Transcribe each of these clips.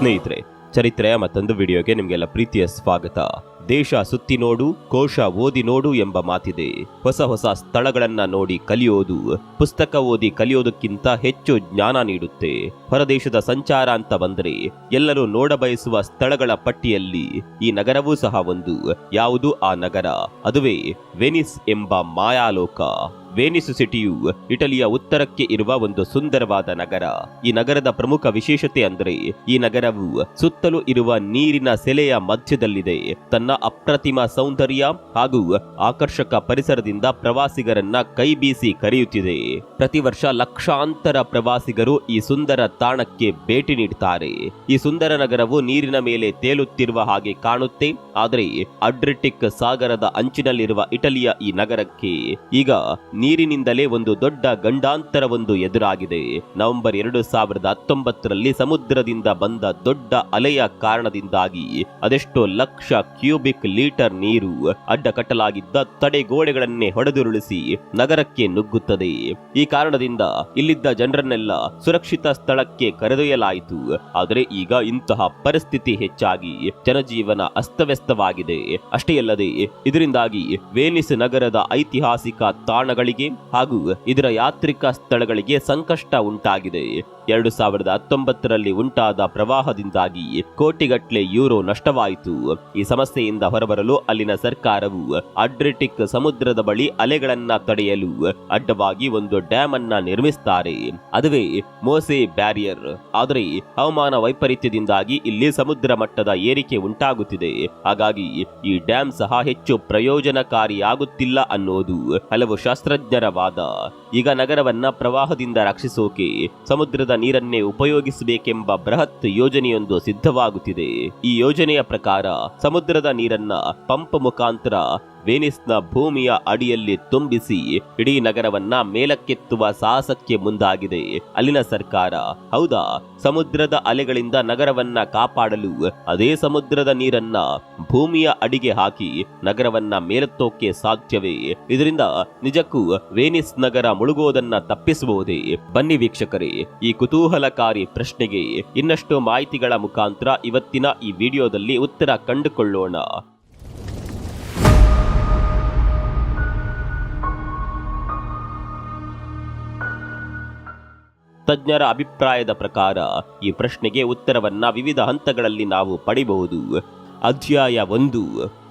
ಸ್ನೇಹಿತರೆ ಚರಿತ್ರೆಯ ಮತ್ತೊಂದು ವಿಡಿಯೋಗೆ ನಿಮಗೆಲ್ಲ ಪ್ರೀತಿಯ ಸ್ವಾಗತ. ದೇಶ ಸುತ್ತಿ ನೋಡು, ಕೋಶ ಓದಿ ನೋಡು ಎಂಬ ಮಾತಿದೆ. ಹೊಸ ಹೊಸ ಸ್ಥಳಗಳನ್ನ ನೋಡಿ ಕಲಿಯೋದು, ಪುಸ್ತಕ ಓದಿ ಕಲಿಯೋದಕ್ಕಿಂತ ಹೆಚ್ಚು ಜ್ಞಾನ ನೀಡುತ್ತೆ. ಹೊರದೇಶದ ಸಂಚಾರ ಅಂತ ಬಂದರೆ, ಎಲ್ಲರೂ ನೋಡಬಯಸುವ ಸ್ಥಳಗಳ ಪಟ್ಟಿಯಲ್ಲಿ ಈ ನಗರವೂ ಸಹ ಒಂದು. ಯಾವುದು ಆ ನಗರ? ಅದುವೇ ವೆನಿಸ್ ಎಂಬ ಮಾಯಾಲೋಕ. ವೇನಿಸ್ ಸಿಟಿಯು ಇಟಲಿಯ ಉತ್ತರಕ್ಕೆ ಇರುವ ಒಂದು ಸುಂದರವಾದ ನಗರ. ಈ ನಗರದ ಪ್ರಮುಖ ವಿಶೇಷತೆ ಅಂದರೆ ಈ ನಗರವು ಸುತ್ತಲೂ ಇರುವ ನೀರಿನ ಸೆಲೆಯ ಮಧ್ಯದಲ್ಲಿದೆ. ತನ್ನ ಅಪ್ರತಿಮ ಸೌಂದರ್ಯ ಹಾಗೂ ಆಕರ್ಷಕ ಪರಿಸರದಿಂದ ಪ್ರವಾಸಿಗರನ್ನ ಕೈ ಬೀಸಿ ಕರೆಯುತ್ತಿದೆ. ಪ್ರತಿ ವರ್ಷ ಲಕ್ಷಾಂತರ ಪ್ರವಾಸಿಗರು ಈ ಸುಂದರ ತಾಣಕ್ಕೆ ಭೇಟಿ ನೀಡುತ್ತಾರೆ ಈ ಸುಂದರ ನಗರವು ನೀರಿನ ಮೇಲೆ ತೇಲುತ್ತಿರುವ ಹಾಗೆ ಕಾಣುತ್ತೆ. ಆದರೆ ಅಡ್ರಿಟಿಕ್ ಸಾಗರದ ಅಂಚಿನಲ್ಲಿರುವ ಇಟಲಿಯ ಈ ನಗರಕ್ಕೆ ಈಗ ನೀರಿನಿಂದಲೇ ಒಂದು ದೊಡ್ಡ ಗಂಡಾಂತರವೊಂದು ಎದುರಾಗಿದೆ. ನವೆಂಬರ್ ಎರಡು ಸಾವಿರದ ಹತ್ತೊಂಬತ್ತರಲ್ಲಿ ಸಮುದ್ರದಿಂದ ಬಂದ ದೊಡ್ಡ ಅಲೆಯ ಕಾರಣದಿಂದಾಗಿ ಅದೆಷ್ಟೋ ಲಕ್ಷ ಕ್ಯೂಬಿಕ್ ಲೀಟರ್ ನೀರು ಅಡ್ಡಕಟ್ಟಲಾಗಿದ್ದ ತಡೆಗೋಡೆಗಳನ್ನೇ ಹೊಡೆದುರುಳಿಸಿ ನಗರಕ್ಕೆ ನುಗ್ಗುತ್ತದೆ. ಈ ಕಾರಣದಿಂದ ಇಲ್ಲಿದ್ದ ಜನರನ್ನೆಲ್ಲ ಸುರಕ್ಷಿತ ಸ್ಥಳಕ್ಕೆ ಕರೆದೊಯ್ಯಲಾಯಿತು. ಆದರೆ ಈಗ ಇಂತಹ ಪರಿಸ್ಥಿತಿ ಹೆಚ್ಚಾಗಿ ಜನಜೀವನ ಅಸ್ತವ್ಯಸ್ತವಾಗಿದೆ. ಅಷ್ಟೇ ಅಲ್ಲದೆ ಇದರಿಂದಾಗಿ ವೇನಿಸ್ ನಗರದ ಐತಿಹಾಸಿಕ ತಾಣಗಳಿಗೆ ಹಾಗೂ ಇದರ ಯಾತ್ರಿಕ ಸ್ಥಳಗಳಿಗೆ ಸಂಕಷ್ಟ ಉಂಟಾಗಿದೆ. ಎರಡು ಸಾವಿರದ ಹತ್ತೊಂಬತ್ತರಲ್ಲಿ ಉಂಟಾದ ಪ್ರವಾಹದಿಂದಾಗಿ ಕೋಟಿಗಟ್ಟಲೆ ಯೂರೋ ನಷ್ಟವಾಯಿತು. ಈ ಸಮಸ್ಯೆಯಿಂದ ಹೊರಬರಲು ಅಲ್ಲಿನ ಸರ್ಕಾರವು ಅಡ್ರಿಟಿಕ್ ಸಮುದ್ರದ ಬಳಿ ಅಲೆಗಳನ್ನ ತಡೆಯಲು ಅಡ್ಡವಾಗಿ ಒಂದು ಡ್ಯಾಮ್ ಅನ್ನ ನಿರ್ಮಿಸುತ್ತಾರೆ ಅದುವೇ ಮೋಸೆ ಬ್ಯಾರಿಯರ್. ಆದರೆ ಹವಾಮಾನ ವೈಪರೀತ್ಯದಿಂದಾಗಿ ಇಲ್ಲಿ ಸಮುದ್ರ ಮಟ್ಟದ ಏರಿಕೆ ಉಂಟಾಗುತ್ತಿದೆ. ಹಾಗಾಗಿ ಈ ಡ್ಯಾಮ್ ಸಹ ಹೆಚ್ಚು ಪ್ರಯೋಜನಕಾರಿಯಾಗುತ್ತಿಲ್ಲ ಅನ್ನೋದು ಹಲವು ಶಾಸ್ತ್ರಜ್ಞರ ವಾದ. ಈಗ ನಗರವನ್ನ ಪ್ರವಾಹದಿಂದ ರಕ್ಷಿಸೋಕೆ ಸಮುದ್ರದ ನೀರನ್ನೇ ಉಪಯೋಗಿಸಬೇಕೆಂಬ ಬೃಹತ್ ಯೋಜನೆಯೊಂದು ಸಿದ್ಧವಾಗುತ್ತಿದೆ. ಈ ಯೋಜನೆಯ ಪ್ರಕಾರ ಸಮುದ್ರದ ನೀರನ್ನ ಪಂಪ್ ಮುಖಾಂತರ ವೇನಿಸ್ನ ಭೂಮಿಯ ಅಡಿಯಲ್ಲಿ ತುಂಬಿಸಿ ಇಡೀ ನಗರವನ್ನ ಮೇಲಕ್ಕೆತ್ತುವ ಸಾಹಸಕ್ಕೆ ಮುಂದಾಗಿದೆ. ಅಲ್ಲಿನ ಸರ್ಕಾರ, ಹೌದಾ? ಸಮುದ್ರದ ಅಲೆಗಳಿಂದ ನಗರವನ್ನ ಕಾಪಾಡಲು ಅದೇ ಸಮುದ್ರದ ನೀರನ್ನ ಭೂಮಿಯ ಅಡಿಗೆ ಹಾಕಿ ನಗರವನ್ನ ಮೇಲೆತ್ತೋಕೆ ಸಾಧ್ಯವೇ? ಇದರಿಂದ ನಿಜಕ್ಕೂ ವೇನಿಸ್ ನಗರ ಮುಳುಗೋದನ್ನ ತಪ್ಪಿಸಬಹುದೇ? ಬನ್ನಿ ವೀಕ್ಷಕರೇ, ಈ ಕುತೂಹಲಕಾರಿ ಪ್ರಶ್ನೆಗೆ ಇನ್ನಷ್ಟು ಮಾಹಿತಿಗಳ ಮುಖಾಂತರ ಇವತ್ತಿನ ಈ ವಿಡಿಯೋದಲ್ಲಿ ಉತ್ತರ ಕಂಡುಕೊಳ್ಳೋಣ. ತಜ್ಞರ ಅಭಿಪ್ರಾಯದ ಪ್ರಕಾರ ಈ ಪ್ರಶ್ನೆಗೆ ಉತ್ತರವನ್ನ ವಿವಿಧ ಹಂತಗಳಲ್ಲಿ ನಾವು ಪಡೆಯಬಹುದು. ಅಧ್ಯಾಯ ಒಂದು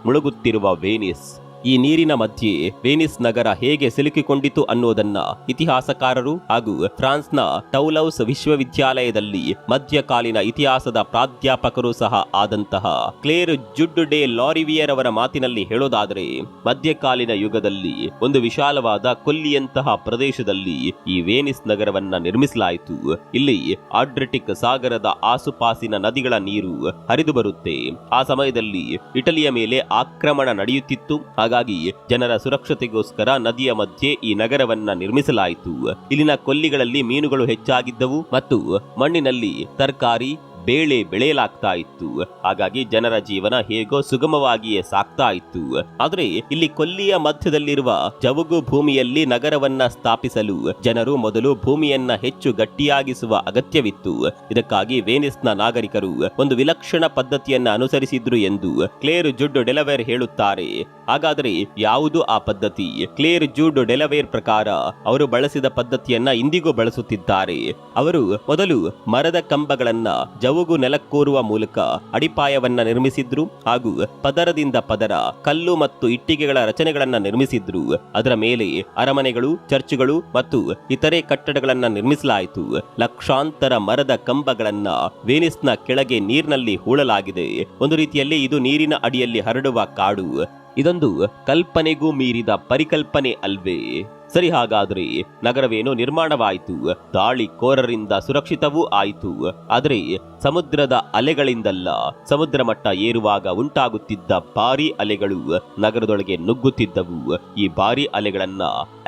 ಮುಳುಗುತ್ತಿರುವ ವೇನಿಸ್. ಈ ನೀರಿನ ಮಧ್ಯೆ ವೇನಿಸ್ ನಗರ ಹೇಗೆ ಸಿಲುಕಿಕೊಂಡಿತು ಅನ್ನೋದನ್ನ ಇತಿಹಾಸಕಾರರು ಹಾಗೂ ಫ್ರಾನ್ಸ್ನ ಟೌಲೌಸ್ ವಿಶ್ವವಿದ್ಯಾಲಯದಲ್ಲಿ ಮಧ್ಯಕಾಲೀನ ಇತಿಹಾಸದ ಪ್ರಾಧ್ಯಾಪಕರು ಸಹ ಆದಂತಹ ಕ್ಲೇರ್ ಜುಡ್ ಡೇ ಲಾರಿವಿಯರ್ ಅವರ ಮಾತಿನಲ್ಲಿ ಹೇಳೋದಾದರೆ, ಮಧ್ಯಕಾಲೀನ ಯುಗದಲ್ಲಿ ಒಂದು ವಿಶಾಲವಾದ ಕೊಲ್ಲಿಯಂತಹ ಪ್ರದೇಶದಲ್ಲಿ ಈ ವೇನಿಸ್ ನಗರವನ್ನ ನಿರ್ಮಿಸಲಾಯಿತು. ಇಲ್ಲಿ ಆಡ್ರಿಟಿಕ್ ಸಾಗರದ ಆಸುಪಾಸಿನ ನದಿಗಳ ನೀರು ಹರಿದು ಬರುತ್ತೆ. ಆ ಸಮಯದಲ್ಲಿ ಇಟಲಿಯ ಮೇಲೆ ಆಕ್ರಮಣ ನಡೆಯುತ್ತಿತ್ತು. ಹಾಗಾಗಿ ಜನರ ಸುರಕ್ಷತೆಗೋಸ್ಕರ ನದಿಯ ಮಧ್ಯೆ ಈ ನಗರವನ್ನ ನಿರ್ಮಿಸಲಾಯಿತು. ಇಲ್ಲಿನ ಕೊಲ್ಲಿಗಳಲ್ಲಿ ಮೀನುಗಳು ಹೆಚ್ಚಾಗಿದ್ದವು ಮತ್ತು ಮಣ್ಣಿನಲ್ಲಿ ತರಕಾರಿ ಬೇಳೆ ಬೆಳೆಯಲಾಗ್ತಾ ಇತ್ತು. ಹಾಗಾಗಿ ಜನರ ಜೀವನ ಹೇಗೋ ಸುಗಮವಾಗಿಯೇ ಸಾಗ್ತಾ ಇತ್ತು. ಆದರೆ ಇಲ್ಲಿ ಕೊಲ್ಲಿಯ ಮಧ್ಯದಲ್ಲಿರುವ ಜವುಗು ಭೂಮಿಯಲ್ಲಿ ನಗರವನ್ನ ಸ್ಥಾಪಿಸಲು ಜನರು ಮೊದಲು ಭೂಮಿಯನ್ನ ಹೆಚ್ಚು ಗಟ್ಟಿಯಾಗಿಸುವ ಅಗತ್ಯವಿತ್ತು. ಇದಕ್ಕಾಗಿ ವೇನಿಸ್ನ ನಾಗರಿಕರು ಒಂದು ವಿಲಕ್ಷಣ ಪದ್ಧತಿಯನ್ನ ಅನುಸರಿಸಿದ್ರು ಎಂದು ಕ್ಲೇರ್ ಜುಡ್ ಡೆಲವೇರ್ ಹೇಳುತ್ತಾರೆ. ಹಾಗಾದರೆ ಯಾವುದು ಆ ಪದ್ಧತಿ? ಕ್ಲೇರ್ ಜುಡ್ ಡೆಲವೇರ್ ಪ್ರಕಾರ ಅವರು ಬಳಸಿದ ಪದ್ಧತಿಯನ್ನ ಇಂದಿಗೂ ಬಳಸುತ್ತಿದ್ದಾರೆ. ಅವರು ಮೊದಲು ಮರದ ಕಂಬಗಳನ್ನ ಜವುಗು ನೆಲಕ್ಕೂರುವ ಮೂಲಕ ಅಡಿಪಾಯವನ್ನ ನಿರ್ಮಿಸಿದ್ರು ಹಾಗೂ ಪದರದಿಂದ ಪದರ, ಕಲ್ಲು ಮತ್ತು ಇಟ್ಟಿಗೆಗಳ ರಚನೆಗಳನ್ನ ನಿರ್ಮಿಸಿದ್ರು. ಅದರ ಮೇಲೆ ಅರಮನೆಗಳು, ಚರ್ಚ್ಗಳು ಮತ್ತು ಇತರೆ ಕಟ್ಟಡಗಳನ್ನ ನಿರ್ಮಿಸಲಾಯಿತು. ಲಕ್ಷಾಂತರ ಮರದ ಕಂಬಗಳನ್ನ ವೇನಿಸ್ನ ಕೆಳಗೆ ನೀರಿನಲ್ಲಿ ಹೂಳಲಾಗಿದೆ. ಒಂದು ರೀತಿಯಲ್ಲಿ ಇದು ನೀರಿನ ಅಡಿಯಲ್ಲಿ ಹರಡುವ ಕಾಡು. ಇದೊಂದು ಕಲ್ಪನೆಗೂ ಮೀರಿದ ಪರಿಕಲ್ಪನೆ ಅಲ್ವೇ. ಸರಿ ಹಾಗಾದ್ರೆ, ನಗರವೇನೋ ನಿರ್ಮಾಣವಾಯಿತು. ದಾಳಿಕೋರರಿಂದ ಸುರಕ್ಷಿತವೂ ಆಯಿತು. ಆದರೆ ಸಮುದ್ರದ ಅಲೆಗಳಿಂದಲ್ಲ ಸಮುದ್ರ ಮಟ್ಟ ಏರುವಾಗ ಉಂಟಾಗುತ್ತಿದ್ದ ಭಾರಿ ಅಲೆಗಳು ನಗರದೊಳಗೆ ನುಗ್ಗುತ್ತಿದ್ದವು. ಈ ಭಾರಿ ಅಲೆಗಳನ್ನ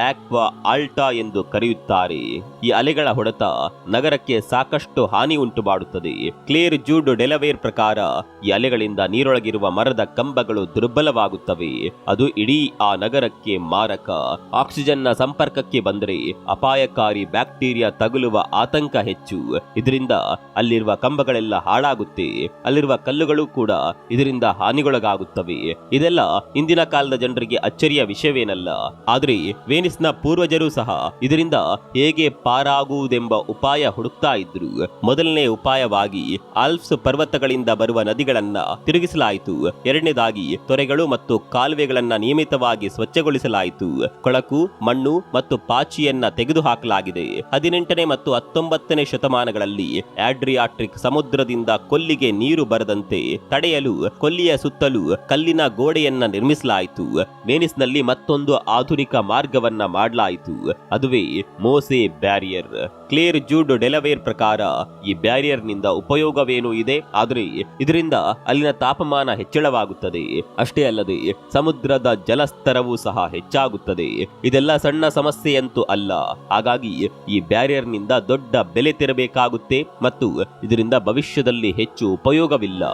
ಆಕ್ವಾ ಆಲ್ಟಾ ಎಂದು ಕರೆಯುತ್ತಾರೆ. ಈ ಅಲೆಗಳ ಹೊಡೆತ ನಗರಕ್ಕೆ ಸಾಕಷ್ಟು ಹಾನಿ ಉಂಟು ಮಾಡುತ್ತದೆ ಕ್ಲೇರ್ ಜೂಡ್ ಡೆಲವೇರ್ ಪ್ರಕಾರ ಈ ಅಲೆಗಳಿಂದ ನೀರೊಳಗಿರುವ ಮರದ ಕಂಬಗಳು ದುರ್ಬಲವಾಗುತ್ತವೆ. ಅದು ಇಡೀ ಆ ನಗರಕ್ಕೆ ಮಾರಕ. ಆಕ್ಸಿಜನ್ನ ಸಂಪರ್ಕಕ್ಕೆ ಬಂದರೆ ಅಪಾಯಕಾರಿ ಬ್ಯಾಕ್ಟೀರಿಯಾ ತಗುಲುವ ಆತಂಕ ಹೆಚ್ಚು. ಇದರಿಂದ ಅಲ್ಲಿರುವ ಕಂಬ ಕಂಬಗಳೆಲ್ಲ ಹಾಳಾಗುತ್ತೆ ಅಲ್ಲಿರುವ ಕಲ್ಲುಗಳು ಕೂಡ ಇದರಿಂದ ಹಾನಿಗೊಳಗಾಗುತ್ತವೆ. ಇದೆಲ್ಲ ಇಂದಿನ ಕಾಲದ ಜನರಿಗೆ ಅಚ್ಚರಿಯ ವಿಷಯವೇನಲ್ಲ. ಆದ್ರೆ ವೇನಿಸ್ನ ಪೂರ್ವಜರು ಸಹ ಇದರಿಂದ ಹೇಗೆ ಪಾರಾಗುವುದೆಂಬ ಉಪಾಯ ಹುಡುಕ್ತಾ ಇದ್ರು. ಮೊದಲನೇ ಉಪಾಯವಾಗಿ ಆಲ್ಪ್ಸ್ ಪರ್ವತಗಳಿಂದ ಬರುವ ನದಿಗಳನ್ನ ತಿರುಗಿಸಲಾಯಿತು. ಎರಡನೇದಾಗಿ ತೊರೆಗಳು ಮತ್ತು ಕಾಲುವೆಗಳನ್ನ ನಿಯಮಿತವಾಗಿ ಸ್ವಚ್ಛಗೊಳಿಸಲಾಯಿತು. ಕೊಳಕು, ಮಣ್ಣು ಮತ್ತು ಪಾಚಿಯನ್ನ ತೆಗೆದುಹಾಕಲಾಗಿದೆ. ಹದಿನೆಂಟನೇ ಮತ್ತು ಹತ್ತೊಂಬತ್ತನೇ ಶತಮಾನಗಳಲ್ಲಿ ಆಡ್ರಿಯಾಟ್ರಿಕ್ ಸಮುದ್ರದಿಂದ ಕೊಲ್ಲಿಗೆ ನೀರು ಬರದಂತೆ ತಡೆಯಲು, ಕೊಲ್ಲಿಯ ಸುತ್ತಲೂ ಕಲ್ಲಿನ ಗೋಡೆಯನ್ನ ನಿರ್ಮಿಸಲಾಯಿತು. ವೇನಿಸ್ನಲ್ಲಿ ಮತ್ತೊಂದು ಆಧುನಿಕ ಮಾರ್ಗವನ್ನ ಮಾಡಲಾಯಿತು. ಅದುವೇ MOSE barrier. Claire Jude Delaware ಪ್ರಕಾರ ಈ ಬ್ಯಾರಿಯರ್ನಿಂದ ಉಪಯೋಗವೇನೂ ಇದೆ. ಆದರೆ ಇದರಿಂದ ಅಲ್ಲಿನ ತಾಪಮಾನ ಹೆಚ್ಚಳವಾಗುತ್ತದೆ. ಅಷ್ಟೇ ಅಲ್ಲದೆ ಸಮುದ್ರದ ಜಲಸ್ತರವೂ ಸಹ ಹೆಚ್ಚಾಗುತ್ತದೆ. ಇದೆಲ್ಲ ಸಣ್ಣ ಸಮಸ್ಯೆಯಂತೂ ಅಲ್ಲ. ಹಾಗಾಗಿ ಈ ಬ್ಯಾರಿಯರ್ನಿಂದ ದೊಡ್ಡ ಬೆಲೆ ತೆರಬೇಕಾಗುತ್ತೆ ಮತ್ತು ಇದರಿಂದ ಭವಿಷ್ಯದಲ್ಲಿ ಹೆಚ್ಚು ಉಪಯೋಗವಿಲ್ಲ.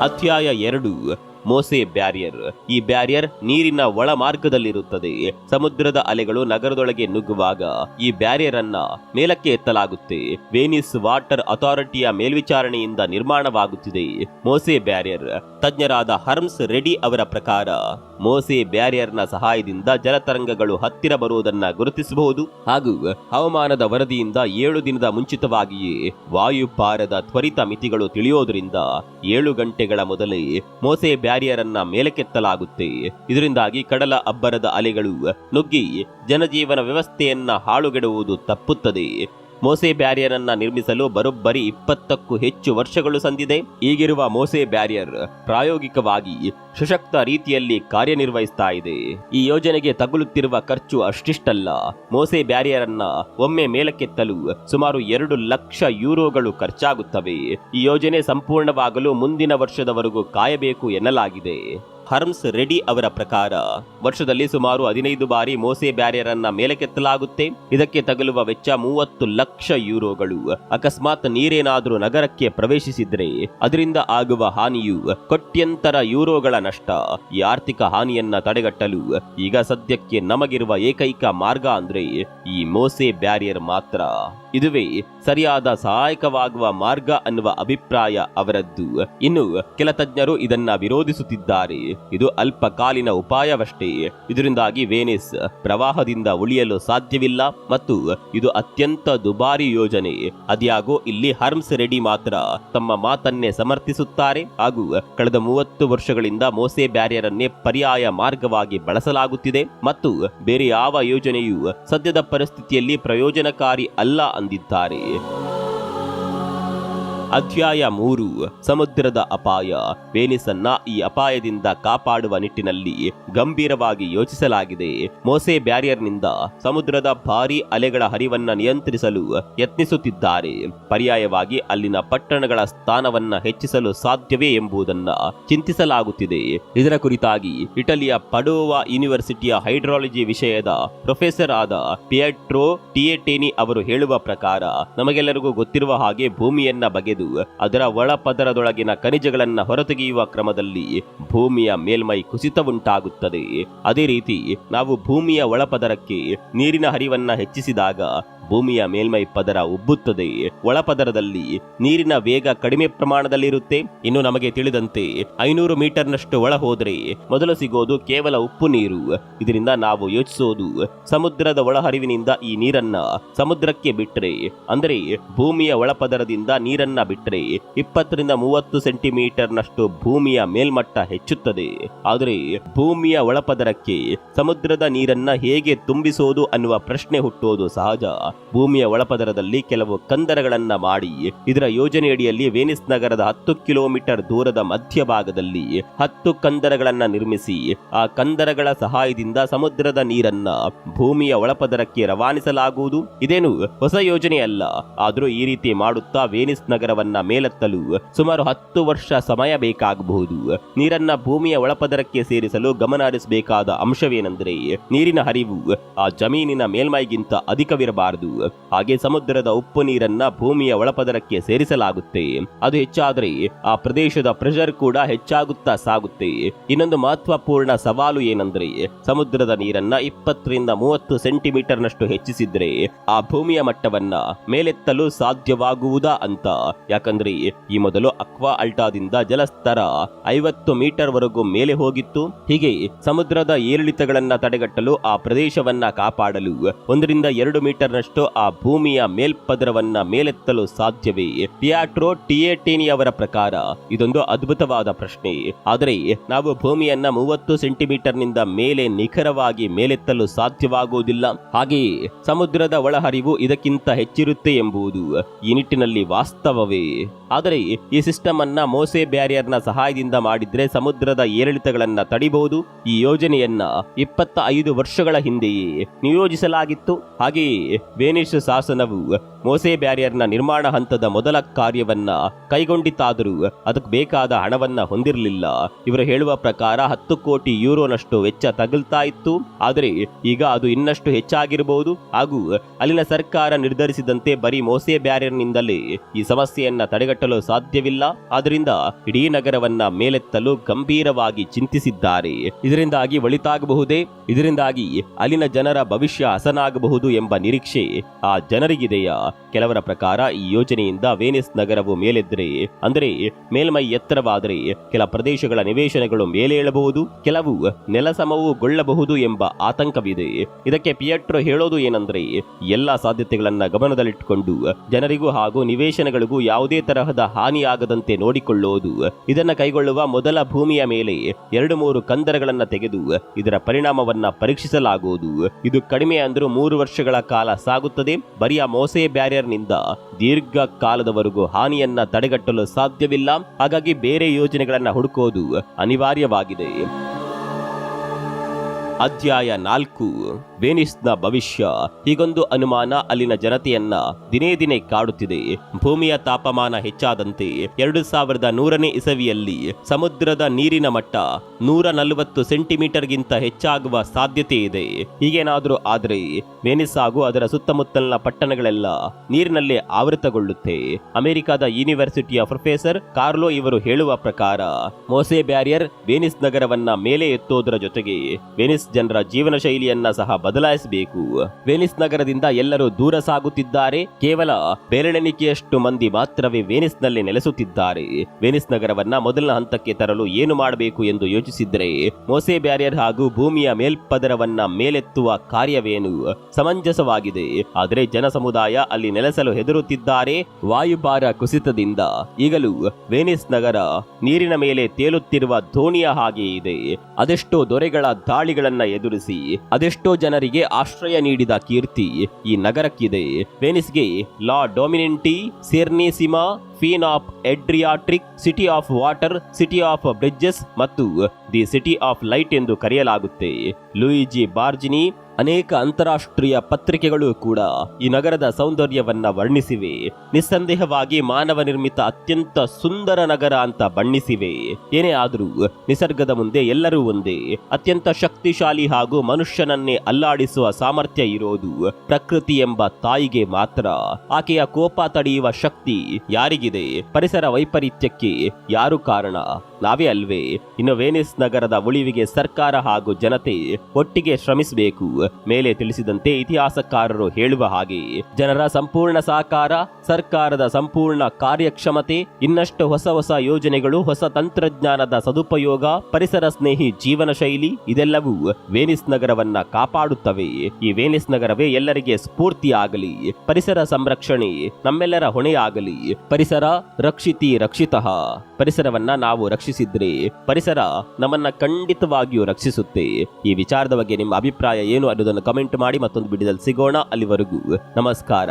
ಅಧ್ಯಾಯ ಎರಡು. ಮೋಸೆ ಬ್ಯಾರಿಯರ್. ಈ ಬ್ಯಾರಿಯರ್ ನೀರಿನ ಒಳ ಮಾರ್ಗದಲ್ಲಿರುತ್ತದೆ ಸಮುದ್ರದ ಅಲೆಗಳು ನಗರದೊಳಗೆ ನುಗ್ಗುವಾಗ ಈ ಬ್ಯಾರಿಯರ್ ಅನ್ನ ಮೇಲಕ್ಕೆ ಎತ್ತಲಾಗುತ್ತೆ. ವೇನಿಸ್ ವಾಟರ್ ಅಥಾರಿಟಿಯ ಮೇಲ್ವಿಚಾರಣೆಯಿಂದ ನಿರ್ಮಾಣವಾಗುತ್ತಿದೆ. MOSE barrier. ತಜ್ಞರಾದ ಹರ್ಮ್ಸ್ ರೆಡಿ ಅವರ ಪ್ರಕಾರ, ಮೋಸೆ ಬ್ಯಾರಿಯರ್ನ ಸಹಾಯದಿಂದ ಜಲತರಂಗಗಳು ಹತ್ತಿರ ಬರುವುದನ್ನ ಗುರುತಿಸಬಹುದು. ಹಾಗೂ ಹವಾಮಾನದ ವರದಿಯಿಂದ ಏಳು ದಿನದ ಮುಂಚಿತವಾಗಿಯೇ ವಾಯುಪಾರದ ತ್ವರಿತ ಮಿತಿಗಳು ತಿಳಿಯೋದ್ರಿಂದ ಏಳು ಗಂಟೆಗಳ ಮೊದಲೇ ಮೋಸೆ ಬ್ಯಾರಿಯರ್ ಅನ್ನ ಮೇಲಕ್ಕೆತ್ತಲಾಗುತ್ತೆ. ಇದರಿಂದಾಗಿ ಕಡಲ ಅಬ್ಬರದ ಅಲೆಗಳು ನುಗ್ಗಿ ಜನಜೀವನ ವ್ಯವಸ್ಥೆಯನ್ನ ಹಾಳುಗೆಡುವುದು ತಪ್ಪುತ್ತದೆ. ಮೋಸೆ ಬ್ಯಾರಿಯರ್ ಅನ್ನ ನಿರ್ಮಿಸಲು ಬರೋಬ್ಬರಿ ಇಪ್ಪತ್ತಕ್ಕೂ ಹೆಚ್ಚು ವರ್ಷಗಳು ಸಂದಿದೆ. ಈಗಿರುವ ಮೋಸೆ ಬ್ಯಾರಿಯರ್ ಪ್ರಾಯೋಗಿಕವಾಗಿ ಸಶಕ್ತ ರೀತಿಯಲ್ಲಿ ಕಾರ್ಯನಿರ್ವಹಿಸ್ತಾ ಇದೆ. ಈ ಯೋಜನೆಗೆ ತಗುಲುತ್ತಿರುವ ಖರ್ಚು ಅಷ್ಟಿಷ್ಟಲ್ಲ. ಮೋಸೆ ಬ್ಯಾರಿಯರ್ ಅನ್ನ ಒಮ್ಮೆ ಮೇಲಕ್ಕೆತ್ತಲು ಸುಮಾರು ಎರಡು ಲಕ್ಷ ಯೂರೋಗಳು ಖರ್ಚಾಗುತ್ತವೆ. ಈ ಯೋಜನೆ ಸಂಪೂರ್ಣವಾಗಲು ಮುಂದಿನ ವರ್ಷದವರೆಗೂ ಕಾಯಬೇಕು ಎನ್ನಲಾಗಿದೆ. ಹರ್ಮ್ಸ್ ರೆಡಿ ಅವರ ಪ್ರಕಾರ, ವರ್ಷದಲ್ಲಿ ಸುಮಾರು ಹದಿನೈದು ಬಾರಿ ಮೋಸೆ ಬ್ಯಾರಿಯರ್ ಅನ್ನ ಮೇಲಕ್ಕೆತ್ತಲಾಗುತ್ತೆ. ಇದಕ್ಕೆ ತಗಲುವ ವೆಚ್ಚ ಮೂವತ್ತು ಲಕ್ಷ ಯೂರೋಗಳು. ಅಕಸ್ಮಾತ್ ನೀರೇನಾದರೂ ನಗರಕ್ಕೆ ಪ್ರವೇಶಿಸಿದ್ರೆ ಅದರಿಂದ ಆಗುವ ಹಾನಿಯು ಕೋಟ್ಯಂತರ ಯೂರೋಗಳ ನಷ್ಟ. ಈ ಆರ್ಥಿಕ ಹಾನಿಯನ್ನ ತಡೆಗಟ್ಟಲು ಈಗ ಸದ್ಯಕ್ಕೆ ನಮಗಿರುವ ಏಕೈಕ ಮಾರ್ಗ ಅಂದ್ರೆ ಈ ಮೋಸೆ ಬ್ಯಾರಿಯರ್ ಮಾತ್ರ. ಇದುವೇ ಸರಿಯಾದ ಸಹಾಯಕವಾಗುವ ಮಾರ್ಗ ಅನ್ನುವ ಅಭಿಪ್ರಾಯ ಅವರದ್ದು. ಇನ್ನು ಕೆಲ ತಜ್ಞರು ಇದನ್ನ ವಿರೋಧಿಸುತ್ತಿದ್ದಾರೆ. ಇದು ಅಲ್ಪಕಾಲೀನ ಉಪಾಯವಷ್ಟೇ. ಇದರಿಂದಾಗಿ ವೇನಿಸ್ ಪ್ರವಾಹದಿಂದ ಉಳಿಯಲು ಸಾಧ್ಯವಿಲ್ಲ ಮತ್ತು ಇದು ಅತ್ಯಂತ ದುಬಾರಿ ಯೋಜನೆ. ಅದ್ಯಾಗೋ ಇಲ್ಲಿ ಹರ್ಮ್ಸ್ ರೆಡಿ ಮಾತ್ರ ತಮ್ಮ ಮಾತನ್ನೇ ಸಮರ್ಥಿಸುತ್ತಾರೆ ಹಾಗೂ ಕಳೆದ ಮೂವತ್ತು ವರ್ಷಗಳಿಂದ ಮೋಸೆ ಬ್ಯಾರಿಯರ್ ಅನ್ನೇ ಪರ್ಯಾಯ ಮಾರ್ಗವಾಗಿ ಬಳಸಲಾಗುತ್ತಿದೆ ಮತ್ತು ಬೇರೆ ಯಾವ ಯೋಜನೆಯೂ ಸದ್ಯದ ಪರಿಸ್ಥಿತಿಯಲ್ಲಿ ಪ್ರಯೋಜನಕಾರಿ ಅಲ್ಲ ಅಂದಿದ್ದಾರೆ. ಅಧ್ಯಾಯ ಮೂರು, ಸಮುದ್ರದ ಅಪಾಯ. ವೇನಿಸನ್ನ ಈ ಅಪಾಯದಿಂದ ಕಾಪಾಡುವ ನಿಟ್ಟಿನಲ್ಲಿ ಗಂಭೀರವಾಗಿ ಯೋಚಿಸಲಾಗಿದೆ. ಮೋಸೆ ಬ್ಯಾರಿಯರ್ನಿಂದ ಸಮುದ್ರದ ಭಾರಿ ಅಲೆಗಳ ಹರಿವನ್ನ ನಿಯಂತ್ರಿಸಲು ಯತ್ನಿಸುತ್ತಿದ್ದಾರೆ. ಪರ್ಯಾಯವಾಗಿ ಅಲ್ಲಿನ ಪಟ್ಟಣಗಳ ಸ್ಥಾನವನ್ನ ಹೆಚ್ಚಿಸಲು ಸಾಧ್ಯವೇ ಎಂಬುದನ್ನ ಚಿಂತಿಸಲಾಗುತ್ತಿದೆ. ಇದರ ಕುರಿತಾಗಿ ಇಟಲಿಯ ಪಡೋವಾ ಯೂನಿವರ್ಸಿಟಿಯ ಹೈಡ್ರಾಲಜಿ ವಿಷಯದ ಪ್ರೊಫೆಸರ್ ಆದ ಪಿಯಟ್ರೋ ಟಿಯೆಟೇನಿ ಅವರು ಹೇಳುವ ಪ್ರಕಾರ, ನಮಗೆಲ್ಲರಿಗೂ ಗೊತ್ತಿರುವ ಹಾಗೆ ಭೂಮಿಯನ್ನ ಬಗೆದು ಅದರ ಒಳಪದರದೊಳಗಿನ ಖನಿಜಗಳನ್ನ ಹೊರತೆಗೆಯುವ ಕ್ರಮದಲ್ಲಿ ಭೂಮಿಯ ಮೇಲ್ಮೈ ಕುಸಿತ ಉಂಟಾಗುತ್ತದೆ ಅದೇ ರೀತಿ ನಾವು ಭೂಮಿಯ ಒಳಪದರಕ್ಕೆ ನೀರಿನ ಹರಿವನ್ನ ಹೆಚ್ಚಿಸಿದಾಗ ಭೂಮಿಯ ಮೇಲ್ಮೈ ಪದರ ಉಬ್ಬುತ್ತದೆ. ಒಳಪದರದಲ್ಲಿ ನೀರಿನ ವೇಗ ಕಡಿಮೆ ಪ್ರಮಾಣದಲ್ಲಿರುತ್ತೆ. ಇನ್ನು ನಮಗೆ ತಿಳಿದಂತೆ ಐನೂರು ಮೀಟರ್ನಷ್ಟು ಒಳ ಹೋದರೆ ಮೊದಲು ಸಿಗೋದು ಕೇವಲ ಉಪ್ಪು ನೀರು. ಇದರಿಂದ ನಾವು ಯೋಚಿಸೋದು ಸಮುದ್ರದ ಒಳಹರಿವಿನಿಂದ ಈ ನೀರನ್ನ ಸಮುದ್ರಕ್ಕೆ ಬಿಟ್ಟರೆ ಅಂದರೆ ಭೂಮಿಯ ಒಳಪದರದಿಂದ ನೀರನ್ನ ಬಿಟ್ರೆ ಇಪ್ಪತ್ತರಿಂದ ಮೂವತ್ತು ಸೆಂಟಿಮೀಟರ್ನಷ್ಟು ಭೂಮಿಯ ಮೇಲ್ಮಟ್ಟ ಹೆಚ್ಚುತ್ತದೆ. ಆದರೆ ಭೂಮಿಯ ಒಳಪದರಕ್ಕೆ ಸಮುದ್ರದ ನೀರನ್ನ ಹೇಗೆ ತುಂಬಿಸೋದು ಅನ್ನುವ ಪ್ರಶ್ನೆ ಹುಟ್ಟೋದು ಸಹಜ. ಭೂಮಿಯ ಒಳಪದರದಲ್ಲಿ ಕೆಲವು ಕಂದರಗಳನ್ನ ಮಾಡಿ, ಇದರ ಯೋಜನೆಯಡಿಯಲ್ಲಿ ವೇನಿಸ್ ನಗರದ ಹತ್ತು ಕಿಲೋಮೀಟರ್ ದೂರದ ಮಧ್ಯಭಾಗದಲ್ಲಿ ಹತ್ತು ಕಂದರಗಳನ್ನ ನಿರ್ಮಿಸಿ, ಆ ಕಂದರಗಳ ಸಹಾಯದಿಂದ ಸಮುದ್ರದ ನೀರನ್ನ ಭೂಮಿಯ ಒಳಪದರಕ್ಕೆ ರವಾನಿಸಲಾಗುವುದು. ಇದೇನು ಹೊಸ ಯೋಜನೆಯಲ್ಲ. ಆದರೂ ಈ ರೀತಿ ಮಾಡುತ್ತಾ ವೇನಿಸ್ ನಗರವನ್ನ ಮೇಲೆತ್ತಲು ಸುಮಾರು ಹತ್ತು ವರ್ಷ ಸಮಯ ಬೇಕಾಗಬಹುದು. ನೀರನ್ನ ಭೂಮಿಯ ಒಳಪದರಕ್ಕೆ ಸೇರಿಸಲು ಗಮನ ಹರಿಸಬೇಕಾದ ಅಂಶವೇನೆಂದರೆ, ನೀರಿನ ಹರಿವು ಆ ಜಮೀನಿನ ಮೇಲ್ಮೈಗಿಂತ ಅಧಿಕವಿರಬಾರದು. ಹಾಗೆ ಸಮುದ್ರದ ಉಪ್ಪು ನೀರನ್ನ ಭೂಮಿಯ ಒಳಪದರಕ್ಕೆ ಸೇರಿಸಲಾಗುತ್ತೆ. ಅದು ಹೆಚ್ಚಾದರೆ ಆ ಪ್ರದೇಶದ ಪ್ರೆಷರ್ ಕೂಡ ಹೆಚ್ಚಾಗುತ್ತಾ ಸಾಗುತ್ತೆ. ಇನ್ನೊಂದು ಮಹತ್ವಪೂರ್ಣ ಸವಾಲು ಏನಂದ್ರೆ, ಸಮುದ್ರದ ನೀರನ್ನ ಇಪ್ಪತ್ತರಿಂದ ಮೂವತ್ತು ಸೆಂಟಿಮೀಟರ್ ನಷ್ಟು ಹೆಚ್ಚಿಸಿದ್ರೆ ಆ ಭೂಮಿಯ ಮಟ್ಟವನ್ನ ಮೇಲೆತ್ತಲು ಸಾಧ್ಯವಾಗುವುದಾ ಅಂತ. ಯಾಕಂದ್ರೆ, ಈ ಮೊದಲು ಅಕ್ವಾ ಅಲ್ಟಾದಿಂದ ಜಲಸ್ತರ ಐವತ್ತು ಮೀಟರ್ ವರೆಗೂ ಮೇಲೆ ಹೋಗಿತ್ತು. ಹೀಗೆ ಸಮುದ್ರದ ಏರಿಳಿತಗಳನ್ನ ತಡೆಗಟ್ಟಲು ಆ ಪ್ರದೇಶವನ್ನ ಕಾಪಾಡಲು ಒಂದರಿಂದ ಎರಡು ಮೀಟರ್ ಆ ಭೂಮಿಯ ಮೇಲ್ಪದರವನ್ನ ಮೇಲೆತ್ತಲು ಸಾಧ್ಯವೇ? ಟಿಯಾಟ್ರೋ ಟಿಯೇಟಿನಿ ಅವರ ಪ್ರಕಾರ ಇದೊಂದು ಅದ್ಭುತವಾದ ಪ್ರಶ್ನೆ. ಆದರೆ ನಾವು ಭೂಮಿಯನ್ನ ಮೂವತ್ತು ಸೆಂಟಿಮೀಟರ್ನಿಂದ ಮೇಲೆ ನಿಖರವಾಗಿ ಮೇಲೆತ್ತಲು ಸಾಧ್ಯವಾಗುವುದಿಲ್ಲ. ಹಾಗೆಯೇ ಸಮುದ್ರದ ಒಳಹರಿವು ಇದಕ್ಕಿಂತ ಹೆಚ್ಚಿರುತ್ತೆ ಎಂಬುದು ಈ ನಿಟ್ಟಿನಲ್ಲಿ ವಾಸ್ತವವೇ. ಆದರೆ ಈ ಸಿಸ್ಟಮ್ ಅನ್ನ ಮೋಸೆ ಬ್ಯಾರಿಯರ್ನ ಸಹಾಯದಿಂದ ಮಾಡಿದ್ರೆ ಸಮುದ್ರದ ಏರಿಳಿತಗಳನ್ನ ತಡಿಬಹುದು? ಈ ಯೋಜನೆಯನ್ನ ಇಪ್ಪತ್ತ ಐದು ವರ್ಷಗಳ ಹಿಂದೆಯೇ ನಿಯೋಜಿಸಲಾಗಿತ್ತು. ಹಾಗೆಯೇ ವೇನಿಷ್ ಶಾಸನವು ಮೋಸೆ ಬ್ಯಾರಿಯರ್ನ ನಿರ್ಮಾಣ ಹಂತದ ಮೊದಲ ಕಾರ್ಯವನ್ನ ಕೈಗೊಂಡಿತಾದರೂ ಅದಕ್ಕೆ ಬೇಕಾದ ಹಣವನ್ನ ಹೊಂದಿರಲಿಲ್ಲ. ಇವರು ಹೇಳುವ ಪ್ರಕಾರ ಹತ್ತು ಕೋಟಿ ಯೂರೋನಷ್ಟು ವೆಚ್ಚ ತಗುಲ್ತಾ ಇತ್ತು. ಆದರೆ ಈಗ ಅದು ಇನ್ನಷ್ಟು ಹೆಚ್ಚಾಗಿರಬಹುದು. ಹಾಗೂ ಅಲ್ಲಿನ ಸರ್ಕಾರ ನಿರ್ಧರಿಸಿದಂತೆ ಬರೀ ಮೋಸೆ ಬ್ಯಾರಿಯರ್ನಿಂದಲೇ ಈ ಸಮಸ್ಯೆಯನ್ನ ತಡೆಗಟ್ಟಲು ಸಾಧ್ಯವಿಲ್ಲ. ಆದ್ದರಿಂದ ಇಡೀ ನಗರವನ್ನ ಮೇಲೆತ್ತಲು ಗಂಭೀರವಾಗಿ ಚಿಂತಿಸಿದ್ದಾರೆ. ಇದರಿಂದಾಗಿ ಒಳಿತಾಗಬಹುದೇ? ಇದರಿಂದಾಗಿ ಅಲ್ಲಿನ ಜನರ ಭವಿಷ್ಯ ಹಸನಾಗಬಹುದು ಎಂಬ ನಿರೀಕ್ಷೆ ಆ ಜನರಿಗಿದೆಯಾ? ಕೆಲವರ ಪ್ರಕಾರ ಈ ಯೋಜನೆಯಿಂದ ವೇನಿಸ್ ನಗರವು ಮೇಲೆದ್ದರೆ, ಅಂದರೆ ಮೇಲ್ಮೈ ಎತ್ತರವಾದರೆ ಕೆಲ ಪ್ರದೇಶಗಳ ನಿವೇಶನಗಳು ಮೇಲೇಳಬಹುದು, ಕೆಲವು ನೆಲಸಮವು ಗೊಳ್ಳಬಹುದು ಎಂಬ ಆತಂಕವಿದೆ. ಇದಕ್ಕೆ ಪಿಯಟ್ರೋ ಹೇಳೋದು ಏನಂದ್ರೆ, ಎಲ್ಲಾ ಸಾಧ್ಯತೆಗಳನ್ನ ಗಮನದಲ್ಲಿಟ್ಟುಕೊಂಡು ಜನರಿಗೂ ಹಾಗೂ ನಿವೇಶನಗಳಿಗೂ ಯಾವುದೇ ತರಹದ ಹಾನಿಯಾಗದಂತೆ ನೋಡಿಕೊಳ್ಳುವುದು ಇದನ್ನ ಕೈಗೊಳ್ಳುವ ಮೊದಲ ಭೂಮಿಯ ಮೇಲೆ ಎರಡು ಮೂರು ಕಂದರಗಳನ್ನು ತೆಗೆದು ಇದರ ಪರಿಣಾಮವನ್ನ ಪರೀಕ್ಷಿಸಲಾಗುವುದು. ಇದು ಕಡಿಮೆ ಅಂದ್ರೂ ಮೂರು ವರ್ಷಗಳ ಕಾಲ ಸಾಗುತ್ತದೆ, ಬರಿಯ ಮೋಸೆ ಬ್ಯಾರಿಯರ್ನಿಂದ ದೀರ್ಘ ಕಾಲದವರೆಗೂ ಹಾನಿಯನ್ನ ತಡೆಗಟ್ಟಲು ಸಾಧ್ಯವಿಲ್ಲ ಹಾಗಾಗಿ ಬೇರೆ ಯೋಜನೆಗಳನ್ನ ಹುಡುಕೋದು ಅನಿವಾರ್ಯವಾಗಿದೆ. ಅಧ್ಯಾಯ ನಾಲ್ಕು. ವೆನಿಸ್ನ ಭವಿಷ್ಯ ಹೀಗೊಂದು ಅನುಮಾನ ಅಲ್ಲಿನ ಜನತೆಯನ್ನ ದಿನೇ ದಿನೇ ಕಾಡುತ್ತಿದೆ. ಭೂಮಿಯ ತಾಪಮಾನ ಹೆಚ್ಚಾದಂತೆ ಎರಡು ಸಾವಿರದ ನೂರನೇ ಇಸವಿಯಲ್ಲಿ ಸಮುದ್ರದ ನೀರಿನ ಮಟ್ಟ ನೂರ ನಲವತ್ತು ಸೆಂಟಿಮೀಟರ್ಗಿಂತ ಹೆಚ್ಚಾಗುವ ಸಾಧ್ಯತೆ ಇದೆ. ಹೀಗೇನಾದರೂ ಆದರೆ ವೆನಿಸ್ ಹಾಗೂ ಅದರ ಸುತ್ತಮುತ್ತಲಿನ ಪಟ್ಟಣಗಳೆಲ್ಲ ನೀರಿನಲ್ಲಿ ಆವೃತಗೊಳ್ಳುತ್ತೆ. ಅಮೆರಿಕದ ಯೂನಿವರ್ಸಿಟಿಯ ಪ್ರೊಫೆಸರ್ ಕಾರ್ಲೋ ಇವರು ಹೇಳುವ ಪ್ರಕಾರ ಮೋಸೆ ಬ್ಯಾರಿಯರ್ ವೆನಿಸ್ ನಗರವನ್ನ ಮೇಲೆ ಎತ್ತೋದರ ಜೊತೆಗೆ ವೆನಿಸ್ ಜನರ ಜೀವನ ಶೈಲಿಯನ್ನ ಸಹ ಬದಲಾಯಿಸಬೇಕು. ವೆನಿಸ್ ನಗರದಿಂದ ಎಲ್ಲರೂ ದೂರ ಸಾಗುತ್ತಿದ್ದಾರೆ. ಕೇವಲ ಬೆರಳೆಣಿಕೆಯಷ್ಟು ಮಂದಿ ಮಾತ್ರವೇ ವೆನಿಸ್ನಲ್ಲಿ ನೆಲೆಸುತ್ತಿದ್ದಾರೆ. ವೆನಿಸ್ ನಗರವನ್ನ ಮೊದಲ ಹಂತಕ್ಕೆ ತರಲು ಏನು ಮಾಡಬೇಕು ಎಂದು ಯೋಚಿಸಿದ್ರೆ, ಮೋಸೆ ಬ್ಯಾರಿಯರ್ ಹಾಗೂ ಭೂಮಿಯ ಮೇಲ್ಪದರವನ್ನ ಮೇಲೆತ್ತುವ ಕಾರ್ಯವೇನು? ಸಮಂಜಸವಾಗಿದೆ. ಆದರೆ ಜನ ಸಮುದಾಯ ಅಲ್ಲಿ ನೆಲೆಸಲು ಹೆದರುತ್ತಿದ್ದಾರೆ. ವಾಯುಭಾರ ಕುಸಿತದಿಂದ ಈಗಲೂ ವೆನಿಸ್ ನಗರ ನೀರಿನ ಮೇಲೆ ತೇಲುತ್ತಿರುವ ದೋಣಿಯ ಹಾಗೆ ಇದೆ. ಅದೆಷ್ಟೋ ದೊರೆಗಳ ದಾಳಿಗಳನ್ನ ಎದುರಿಸಿ, ಅದೆಷ್ಟೋ ಜನರಿಗೆ ಆಶ್ರಯ ನೀಡಿದ ಕೀರ್ತಿ ಈ ನಗರಕ್ಕಿದೆ. ವೆನಿಸ್ಗೆ ಲಾ ಡೊಮಿನೆಂಟಿ, ಸೆರ್ನಿಸಿಮಾ ಫೀನ್ of Adriatic city of water, city of bridges ಮತ್ತು ದಿ ಸಿಟಿ ಆಫ್ ಲೈಟ್ ಎಂದು ಕರೆಯಲಾಗುತ್ತೆ. ಲೂಯಿಜಿ ಬಾರ್ಜಿನಿ ಅನೇಕ ಅಂತಾರಾಷ್ಟ್ರೀಯ ಪತ್ರಿಕೆಗಳು ಕೂಡ ಈ ನಗರದ ಸೌಂದರ್ಯವನ್ನ ವರ್ಣಿಸಿವೆ. ನಿಸ್ಸಂದೇಹವಾಗಿ ಮಾನವ ನಿರ್ಮಿತ ಅತ್ಯಂತ ಸುಂದರ ನಗರ ಅಂತ ಬಣ್ಣಿಸಿವೆ. ಏನೇ ಆದರೂ ನಿಸರ್ಗದ ಮುಂದೆ ಎಲ್ಲರೂ ಒಂದೇ. ಅತ್ಯಂತ ಶಕ್ತಿಶಾಲಿ ಹಾಗೂ ಮನುಷ್ಯನನ್ನೇ ಅಲ್ಲಾಡಿಸುವ ಸಾಮರ್ಥ್ಯ ಇರೋದು ಪ್ರಕೃತಿ ಎಂಬ ತಾಯಿಗೆ ಮಾತ್ರ. ಆಕೆಯ ಕೋಪ ತಡೆಯುವ ಶಕ್ತಿ ಯಾರಿಗಿದೆ? ಪರಿಸರ ವೈಪರೀತ್ಯಕ್ಕೆ ಯಾರು ಕಾರಣ? ನಾವೇ ಅಲ್ವೇ? ಇನ್ನು ವೇನಿಸ್ ನಗರದ ಉಳಿವಿಗೆ ಸರ್ಕಾರ ಹಾಗೂ ಜನತೆ ಒಟ್ಟಿಗೆ ಶ್ರಮಿಸಬೇಕು. ಮೇಲೆ ತಿಳಿಸಿದಂತೆ ಇತಿಹಾಸಕಾರರು ಹೇಳುವ ಹಾಗೆ, ಜನರ ಸಂಪೂರ್ಣ ಸಹಕಾರ, ಸರ್ಕಾರದ ಸಂಪೂರ್ಣ ಕಾರ್ಯಕ್ಷಮತೆ, ಇನ್ನಷ್ಟು ಹೊಸ ಹೊಸ ಯೋಜನೆಗಳು, ಹೊಸ ತಂತ್ರಜ್ಞಾನದ ಸದುಪಯೋಗ, ಪರಿಸರ ಸ್ನೇಹಿ ಜೀವನ ಶೈಲಿ, ಇದೆಲ್ಲವೂ ವೇನಿಸ್ ನಗರವನ್ನ ಕಾಪಾಡುತ್ತವೆ. ಈ ವೇನಿಸ್ ನಗರವೇ ಎಲ್ಲರಿಗೆ ಸ್ಫೂರ್ತಿಯಾಗಲಿ, ಪರಿಸರ ಸಂರಕ್ಷಣೆ ನಮ್ಮೆಲ್ಲರ ಹೊಣೆಯಾಗಲಿ, ಪರಿಸರ ರಕ್ಷಿತಿ ರಕ್ಷಿತ. ಪರಿಸರವನ್ನ ನಾವು ರಕ್ಷಿಸಿದ್ರೆ ಪರಿಸರ ನಮ್ಮನ್ನ ಖಂಡಿತವಾಗಿಯೂ ರಕ್ಷಿಸುತ್ತೆ. ಈ ವಿಚಾರದ ಬಗ್ಗೆ ನಿಮ್ಮ ಅಭಿಪ್ರಾಯ ಏನು ಅನ್ನೋದನ್ನು ಕಮೆಂಟ್ ಮಾಡಿ ಮತ್ತೊಂದು ವಿಡಿಯೋದಲ್ಲಿ ಸಿಗೋಣ ಅಲ್ಲಿವರೆಗೂ. ನಮಸ್ಕಾರ.